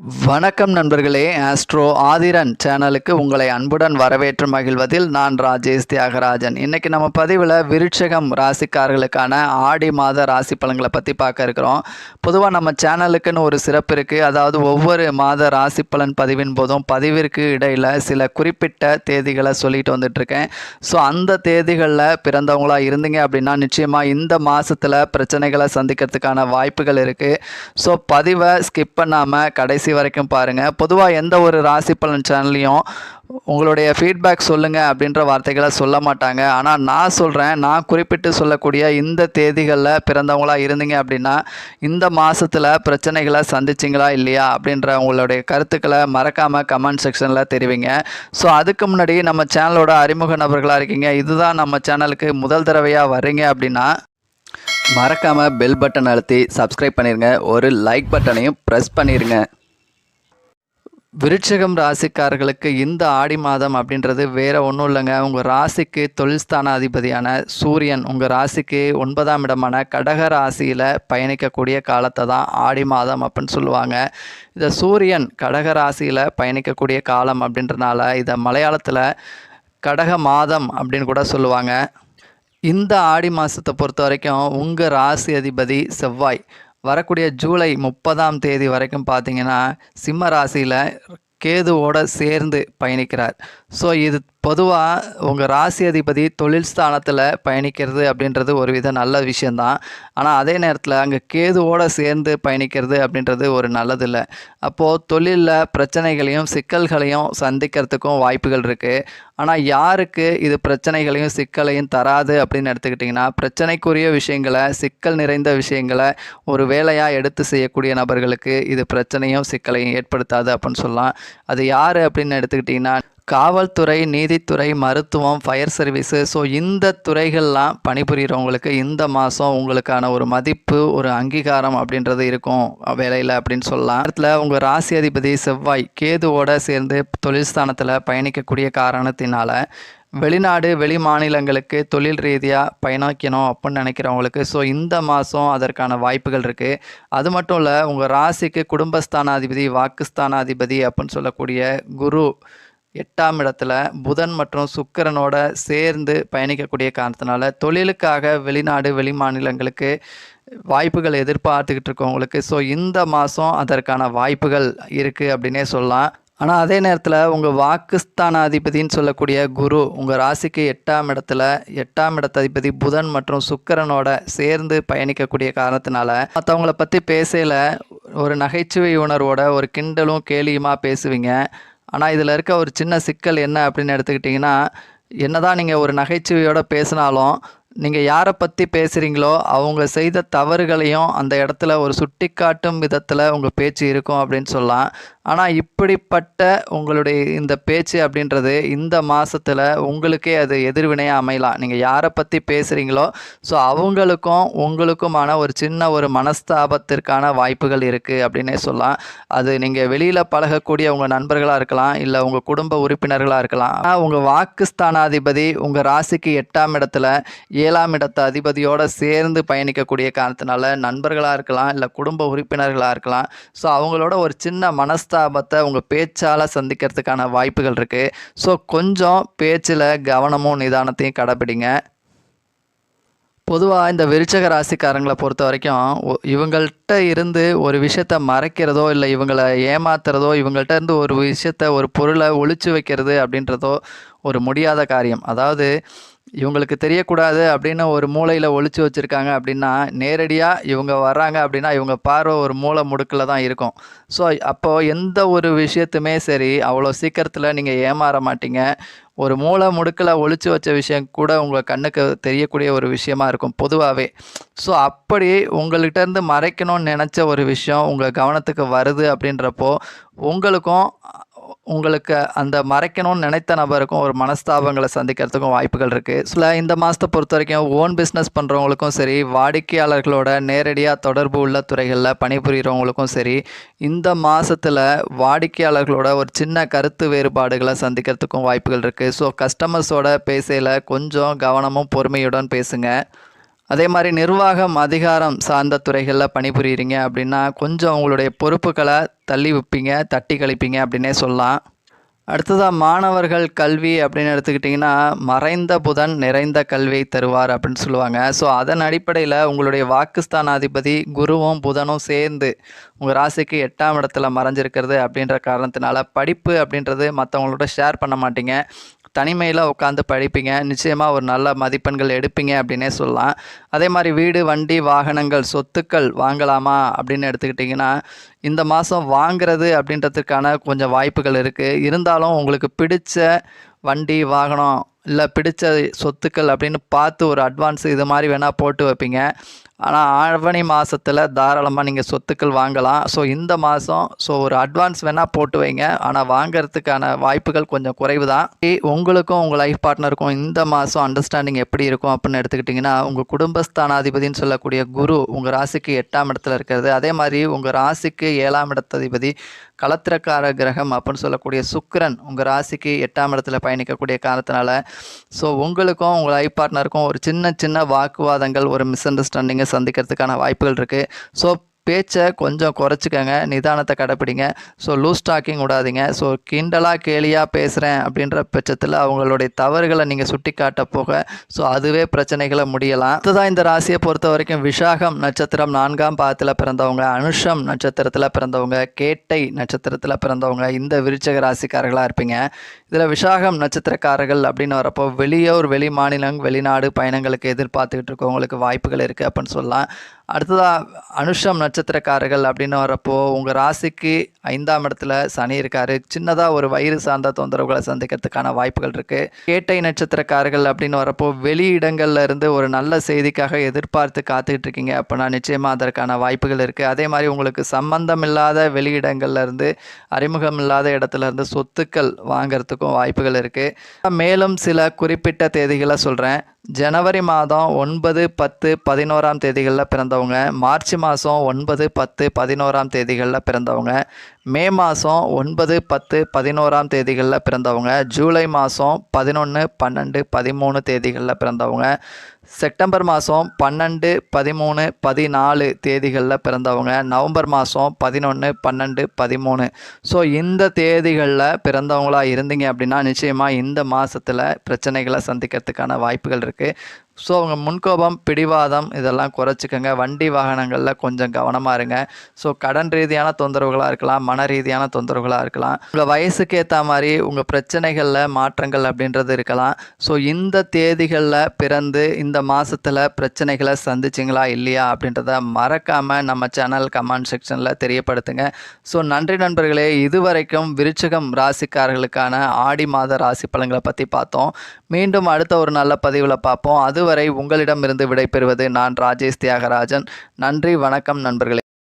வணக்கம் நண்பர்களே ஆஸ்ட்ரோ ஆதிரன் சேனலுக்கு உங்களை அன்புடன் வரவேற்று மகிழ்வதில் நான் ராஜேஷ் தியாகராஜன். இன்றைக்கி நம்ம பதிவில் விருட்சகம் ராசிக்காரர்களுக்கான ஆடி மாத ராசி பலன்களை பற்றி பார்க்க இருக்கிறோம். பொதுவாக நம்ம சேனலுக்குன்னு ஒரு சிறப்பு இருக்குது அதாவது ஒவ்வொரு மாத ராசி பலன் பதிவின் போதும் பதிவிற்கு இடையில் சில குறிப்பிட்ட தேதிகளை சொல்லிட்டு வந்துட்டுருக்கேன். ஸோ அந்த தேதிகளில் பிறந்தவங்களா இருந்தீங்க அப்படின்னா நிச்சயமாக இந்த மாதத்தில் பிரச்சனைகளை சந்திக்கிறதுக்கான வாய்ப்புகள் இருக்குது ஸோ பதிவை ஸ்கிப் பண்ணாமல் கடைசி வரைக்கும் பாருங்கள் பொதுவாக எந்த ஒரு ராசி பலன் சேனல்லையும் உங்களுடைய ஃபீட்பேக் சொல்லுங்கள் அப்படின்ற வார்த்தைகளை சொல்ல மாட்டாங்க. ஆனால் நான் சொல்கிறேன் நான் குறிப்பிட்டு சொல்லக்கூடிய இந்த தேதிகளில் பிறந்தவங்களா இருந்தீங்க அப்படின்னா இந்த மாதத்தில் பிரச்சனைகளை சந்திச்சிங்களா இல்லையா அப்படின்ற உங்களுடைய கருத்துக்களை மறக்காமல் கமெண்ட் செக்ஷனில் தெரிவிங்க. ஸோ அதுக்கு முன்னாடி நம்ம சேனலோட அறிமுக நபர்களாக இருக்கீங்க. இதுதான் நம்ம சேனலுக்கு முதல் தடவையாக வர்றீங்க அப்படின்னா மறக்காமல் பெல் பட்டன் அழுத்தி சப்ஸ்கிரைப் பண்ணிடுங்க ஒரு லைக் பட்டனையும் ப்ரெஸ் பண்ணிடுங்க விருட்சகம் ராசிக்காரர்களுக்கு இந்த ஆடி மாதம் அப்படின்றது வேற ஒன்றும் இல்லைங்க. உங்கள் ராசிக்கு தொழில்ஸ்தான அதிபதியான சூரியன் உங்கள் ராசிக்கு ஒன்பதாம் இடமான கடக ராசியில் பயணிக்கக்கூடிய காலத்தை தான் ஆடி மாதம் அப்படின்னு சொல்லுவாங்க. இந்த சூரியன் கடக ராசியில் பயணிக்கக்கூடிய காலம் அப்படின்றனால இதை மலையாளத்தில் கடக மாதம் அப்படின்னு கூட சொல்லுவாங்க. இந்த ஆடி மாதத்தை பொறுத்த வரைக்கும் உங்கள் ராசி அதிபதி செவ்வாய். வரக்கூடிய ஜூலை முப்பதாம் தேதி வரைக்கும் பார்த்தீங்கன்னா சிம்ம ராசியில் கேதுவோடு சேர்ந்து பயணிக்கிறார். ஸோ இது பொதுவாக உங்கள் ராசி அதிபதி தொழில் ஸ்தானத்தில் பயணிக்கிறது அப்படின்றது ஒரு வித நல்ல விஷயந்தான் ஆனால் அதே நேரத்தில் அங்கே கேதுவோடு சேர்ந்து பயணிக்கிறது அப்படின்றது ஒரு நல்லதில்லை. அப்போது தொழிலில் பிரச்சனைகளையும் சிக்கல்களையும் சந்திக்கிறதுக்கும் வாய்ப்புகள் இருக்குது ஆனால் யாருக்கு இது பிரச்சனைகளையும் சிக்கலையும் தராது அப்படின்னு எடுத்துக்கிட்டிங்கன்னா பிரச்சனைக்குரிய விஷயங்களை சிக்கல் நிறைந்த விஷயங்களை ஒரு வேலையாக எடுத்து செய்யக்கூடிய நபர்களுக்கு இது பிரச்சனையும் சிக்கலையும் ஏற்படுத்தாது அப்படின்னு சொல்லலாம். அது யார் அப்படின்னு எடுத்துக்கிட்டிங்கன்னா காவல்துறை நீதித்துறை மருத்துவம் ஃபயர் சர்வீஸு ஸோ இந்த துறைகள்லாம் பணிபுரிகிறவங்களுக்கு இந்த மாதம் உங்களுக்கான ஒரு மதிப்பு ஒரு அங்கீகாரம் அப்படின்றது இருக்கும் வேலையில் அப்படின்னு சொல்லலாம். இடத்துல உங்கள் ராசி அதிபதி செவ்வாய் கேதுவோட சேர்ந்து தொழில் ஸ்தானத்தில் பயணிக்கக்கூடிய காரணத்தினால வெளிநாடு வெளி மாநிலங்களுக்கு தொழில் ரீதியாக பயணிக்கணும் அப்படின்னு நினைக்கிறவங்களுக்கு ஸோ இந்த மாதம் அதற்கான வாய்ப்புகள் இருக்குது அது மட்டும் இல்லை உங்கள் ராசிக்கு குடும்பஸ்தானாதிபதி வாக்குஸ்தானாதிபதி அப்படின்னு சொல்லக்கூடிய குரு எட்டாம் இடத்துல புதன் மற்றும் சுக்கரனோட சேர்ந்து பயணிக்கக்கூடிய காரணத்தினால தொழிலுக்காக வெளிநாடு வெளி மாநிலங்களுக்கு வாய்ப்புகள் எதிர்பார்த்துக்கிட்டு இருக்கவங்களுக்கு ஸோ இந்த மாதம் அதற்கான வாய்ப்புகள் இருக்குது அப்படின்னே சொல்லலாம். ஆனால் அதே நேரத்தில் உங்கள் வாக்குஸ்தானாதிபதின்னு சொல்லக்கூடிய குரு உங்கள் ராசிக்கு எட்டாம் இடத்துல எட்டாம் இடத்ததிபதி புதன் மற்றும் சுக்கரனோட சேர்ந்து பயணிக்கக்கூடிய காரணத்தினால மற்றவங்கள பற்றி பேசையில் ஒரு நகைச்சுவை உணர்வோட ஒரு கிண்டலும் கேலியுமாக பேசுவீங்க. ஆனால் இதில் இருக்க ஒரு சின்ன சிக்கல் என்ன அப்படின்னு எடுத்துக்கிட்டிங்கன்னா என்னதான் நீங்கள் ஒரு நகைச்சுவையோடு பேசினாலும் நீங்கள் யாரை பற்றி பேசுகிறீங்களோ அவங்க செய்த தவறுகளையும் அந்த இடத்துல ஒரு சுட்டிக்காட்டும் விதத்தில் உங்கள் பேச்சு இருக்கும் அப்படின்னு சொல்லலாம். ஆனால் இப்படிப்பட்ட உங்களுடைய இந்த பேச்சு அப்படின்றது இந்த மாதத்தில் உங்களுக்கே அது எதிர்வினையாக அமையலாம். நீங்கள் யாரை பற்றி பேசுகிறீங்களோ ஸோ அவங்களுக்கும் உங்களுக்குமான ஒரு சின்ன ஒரு மனஸ்தாபத்திற்கான வாய்ப்புகள் இருக்குது அப்படின்னே சொல்லலாம். அது நீங்கள் வெளியில் பழகக்கூடிய உங்கள் நண்பர்களாக இருக்கலாம் இல்லை உங்கள் குடும்ப உறுப்பினர்களாக இருக்கலாம். ஆனால் உங்கள் வாக்கு ஸ்தானாதிபதி உங்கள் ராசிக்கு எட்டாம் இடத்துல ஏழாம் இடத்த அதிபதியோடு சேர்ந்து பயணிக்கக்கூடிய காரணத்தினால நண்பர்களாக இருக்கலாம் இல்லை குடும்ப உறுப்பினர்களாக இருக்கலாம். ஸோ அவங்களோட ஒரு சின்ன மனஸ்தாபத்தை உங்கள் பேச்சால் சந்திக்கிறதுக்கான வாய்ப்புகள் இருக்குது ஸோ கொஞ்சம் பேச்சில் கவனமும் நிதானத்தையும் கடைப்பிடிங்க பொதுவாக இந்த விருச்சக ராசிக்காரங்களை பொறுத்த வரைக்கும் இவங்கள்ட்ட இருந்து ஒரு விஷயத்த மறைக்கிறதோ இல்லை இவங்களை ஏமாத்துறதோ இவங்கள்ட்ட இருந்து ஒரு விஷயத்த ஒரு பொருளை ஒழிச்சு வைக்கிறது அப்படின்றதோ ஒரு முடியாத காரியம். அதாவது இவங்களுக்கு தெரியக்கூடாது அப்படின்னு ஒரு மூலையில் ஒழிச்சு வச்சுருக்காங்க அப்படின்னா நேரடியாக இவங்க வர்றாங்க அப்படின்னா இவங்க பார்வை ஒரு மூலை முடுக்கில் தான் இருக்கும். ஸோ அப்போது எந்த ஒரு விஷயத்துமே சரி அவ்வளோ சீக்கிரத்தில் நீங்கள் ஏமாற மாட்டீங்க. ஒரு மூளை முடுக்கில் ஒழிச்சு வச்ச விஷயம் கூட உங்கள் கண்ணுக்கு தெரியக்கூடிய ஒரு விஷயமா இருக்கும் பொதுவாகவே ஸோ அப்படி உங்கள்கிட்ட இருந்து மறைக்கணும்னு நினச்ச ஒரு விஷயம் உங்கள் கவனத்துக்கு வருது அப்படின்றப்போ உங்களுக்கும் உங்களுக்கு அந்த மறைக்கணும்னு நினைத்த நபருக்கும் ஒரு மனஸ்தாபங்களை சந்திக்கிறதுக்கும் வாய்ப்புகள் இருக்குது சில இந்த மாதத்தை பொறுத்த வரைக்கும் ஓன் பிஸ்னஸ் பண்ணுறவங்களுக்கும் சரி வாடிக்கையாளர்களோட நேரடியாக தொடர்பு உள்ள துறைகளில் பணிபுரிகிறவங்களுக்கும் சரி இந்த மாதத்தில் வாடிக்கையாளர்களோட ஒரு சின்ன கருத்து வேறுபாடுகளை சந்திக்கிறதுக்கும் வாய்ப்புகள் இருக்குது ஸோ கஸ்டமர்ஸோட பேசையில் கொஞ்சம் கவனமும் பொறுமையுடன் பேசுங்க. அதே மாதிரி நிர்வாகம் அதிகாரம் சார்ந்த துறைகளில் பணிபுரியுறீங்க அப்படின்னா கொஞ்சம் உங்களுடைய பொறுப்புகளை தள்ளி வைப்பீங்க தட்டி கழிப்பீங்க அப்படின்னே சொல்லலாம். அடுத்ததாக மாணவர்கள் கல்வி அப்படின்னு எடுத்துக்கிட்டிங்கன்னா மறைந்த புதன் நிறைந்த கல்வியை தருவார் அப்படின்னு சொல்லுவாங்க. ஸோ அதன் அடிப்படையில் உங்களுடைய வாக்குஸ்தானாதிபதி குருவும் புதனும் சேர்ந்து உங்கள் ராசிக்கு எட்டாம் இடத்துல மறைஞ்சிருக்கிறது அப்படின்ற காரணத்தினால படிப்பு அப்படின்றது மற்றவங்களோட ஷேர் பண்ண மாட்டீங்க. தனிமையில் உட்காந்து படிப்பீங்க. நிச்சயமாக ஒரு நல்ல மதிப்பெண்கள் எடுப்பீங்க அப்படின்னே சொல்லலாம். அதே மாதிரி வீடு வண்டி வாகனங்கள் சொத்துக்கள் வாங்கலாமா அப்படின்னு எடுத்துக்கிட்டிங்கன்னா இந்த மாதம் வாங்குறது அப்படின்றதுக்கான கொஞ்சம் வாய்ப்புகள் இருக்குது இருந்தாலும் உங்களுக்கு பிடித்த வண்டி வாகனம் இல்லை பிடிச்ச சொத்துக்கள் அப்படின்னு பார்த்து ஒரு அட்வான்ஸ் இது மாதிரி வேணால் போட்டு வைப்பீங்க. ஆனால் ஆவணி மாதத்தில் தாராளமாக நீங்கள் சொத்துக்கள் வாங்கலாம். ஸோ இந்த மாதம் ஸோ ஒரு அட்வான்ஸ் வேணால் போட்டு வைங்க. ஆனால் வாங்கிறதுக்கான வாய்ப்புகள் கொஞ்சம் குறைவு தான் உங்களுக்கும் உங்கள் லைஃப் பார்ட்னருக்கும் இந்த மாதம் அண்டர்ஸ்டாண்டிங் எப்படி இருக்கும் அப்படின்னு எடுத்துக்கிட்டிங்கன்னா உங்கள் குடும்பஸ்தானாதிபதினு சொல்லக்கூடிய குரு உங்கள் ராசிக்கு எட்டாம் இடத்துல இருக்கிறது. அதே மாதிரி உங்கள் ராசிக்கு ஏழாம் இடத்ததிபதி களத்திரக்கார கிரகம் அப்படின்னு சொல்லக்கூடிய சுக்கரன் உங்கள் ராசிக்கு எட்டாம் இடத்துல பயணிக்கக்கூடிய காரணத்தினால ஸோ உங்களுக்கும் உங்கள் லைஃப் பார்ட்னருக்கும் ஒரு சின்ன சின்ன வாக்குவாதங்கள் ஒரு மிஸ் அண்டர்ஸ்டாண்டிங்கை சந்திக்கிறதுக்கான வாய்ப்புகள் இருக்குது ஸோ பேச்சை கொஞ்சம் குறைச்சிக்கங்க நிதானத்தை கடைப்பிடிங்க. ஸோ லூஸ் டாக்கிங் விடாதீங்க. ஸோ கிண்டலாக கேலியாக பேசுகிறேன் அப்படின்ற பட்சத்தில் அவங்களுடைய தவறுகளை நீங்கள் சுட்டி காட்ட போக ஸோ அதுவே பிரச்சனைகளை முடியலாம். அடுத்ததான் இந்த ராசியை பொறுத்த வரைக்கும் விஷாகம் நட்சத்திரம் நான்காம் பாதத்தில் பிறந்தவங்க அனுஷம் நட்சத்திரத்தில் பிறந்தவங்க கேட்டை நட்சத்திரத்தில் பிறந்தவங்க இந்த விருச்சக ராசிக்காரர்களாக இருப்பீங்க. இதில் விஷாகம் நட்சத்திரக்காரர்கள் அப்படின்னு வரப்போ வெளியூர் வெளி மாநிலம் வெளிநாடு பயணங்களுக்கு எதிர்பார்த்துக்கிட்டு இருக்கவங்களுக்கு வாய்ப்புகள் இருக்குது அப்படின்னு சொல்லலாம். அடுத்ததாக அனுஷம் நட்சத்திரக்காரர்கள் அப்படின்னு வரப்போ உங்கள் ராசிக்கு ஐந்தாம் இடத்துல சனி இருக்காரு. சின்னதாக ஒரு வயிறு சார்ந்த தொந்தரவுகளை சந்திக்கிறதுக்கான வாய்ப்புகள் இருக்குது கேட்டை நட்சத்திரக்காரர்கள் அப்படின்னு வரப்போ வெளி இடங்கள்ல இருந்து ஒரு நல்ல செய்திக்காக எதிர்பார்த்து காத்துக்கிட்டு இருக்கீங்க அப்படின்னா நிச்சயமாக அதற்கான வாய்ப்புகள் இருக்குது அதே மாதிரி உங்களுக்கு சம்பந்தம் இல்லாத வெளியிடங்கள்ல இருந்து அறிமுகம் இல்லாத இடத்துல இருந்து சொத்துக்கள் வாங்குறதுக்கும் வாய்ப்புகள் இருக்குது மேலும் சில குறிப்பிட்ட தேதிகளை சொல்கிறேன் ஜனவரி மாதம் ஒன்பது பத்து பதினோராம் தேதிகளில் பிறந்தவங்க. மார்ச் மாதம் ஒன்பது பத்து பதினோராம் தேதிகளில் பிறந்தவங்க. மே மாதம் ஒன்பது பத்து பதினோராம் தேதிகளில் பிறந்தவங்க. ஜூலை மாதம் பதினொன்று பன்னெண்டு பதிமூணு தேதிகளில் பிறந்தவங்க. செப்டம்பர் மாதம் பன்னெண்டு பதிமூணு பதினாலு தேதிகளில் பிறந்தவங்க. நவம்பர் மாதம் பதினொன்று பன்னெண்டு பதிமூணு. ஸோ இந்த தேதிகளில் பிறந்தவங்களாக இருந்தீங்க அப்படின்னா நிச்சயமாக இந்த மாதத்தில் பிரச்சனைகளை சந்திக்கிறதுக்கான வாய்ப்புகள் இருக்குது ஸோ அவங்க முன்கோபம் பிடிவாதம் இதெல்லாம் குறைச்சிக்கோங்க. வண்டி வாகனங்களில் கொஞ்சம் கவனமாக இருங்க. ஸோ கடன் ரீதியான தொந்தரவுகளாக இருக்கலாம் மன ரீதியான தொந்தரவுகளாக இருக்கலாம். உங்கள் வயசுக்கு ஏற்ற மாதிரி உங்கள் பிரச்சனைகளில் மாற்றங்கள் அப்படின்றது இருக்கலாம். ஸோ இந்த தேதிகளில் பிறந்து இந்த மாதத்தில் பிரச்சனைகளை சந்திச்சிங்களா இல்லையா அப்படின்றத மறக்காமல் நம்ம சேனல் கமெண்ட் செக்ஷனில் தெரியப்படுத்துங்க. ஸோ நன்றி நண்பர்களே. இதுவரைக்கும் விருச்சகம் ராசிக்காரர்களுக்கான ஆடி மாத ராசி பலன்களை பற்றி பார்த்தோம். மீண்டும் அடுத்த ஒரு நல்ல பதிவில் பார்ப்போம். அது அதுவரை உங்களிடமிருந்து விடைபெறுவது நான் ராஜேஷ் தியாகராஜன். நன்றி வணக்கம் நண்பர்களே.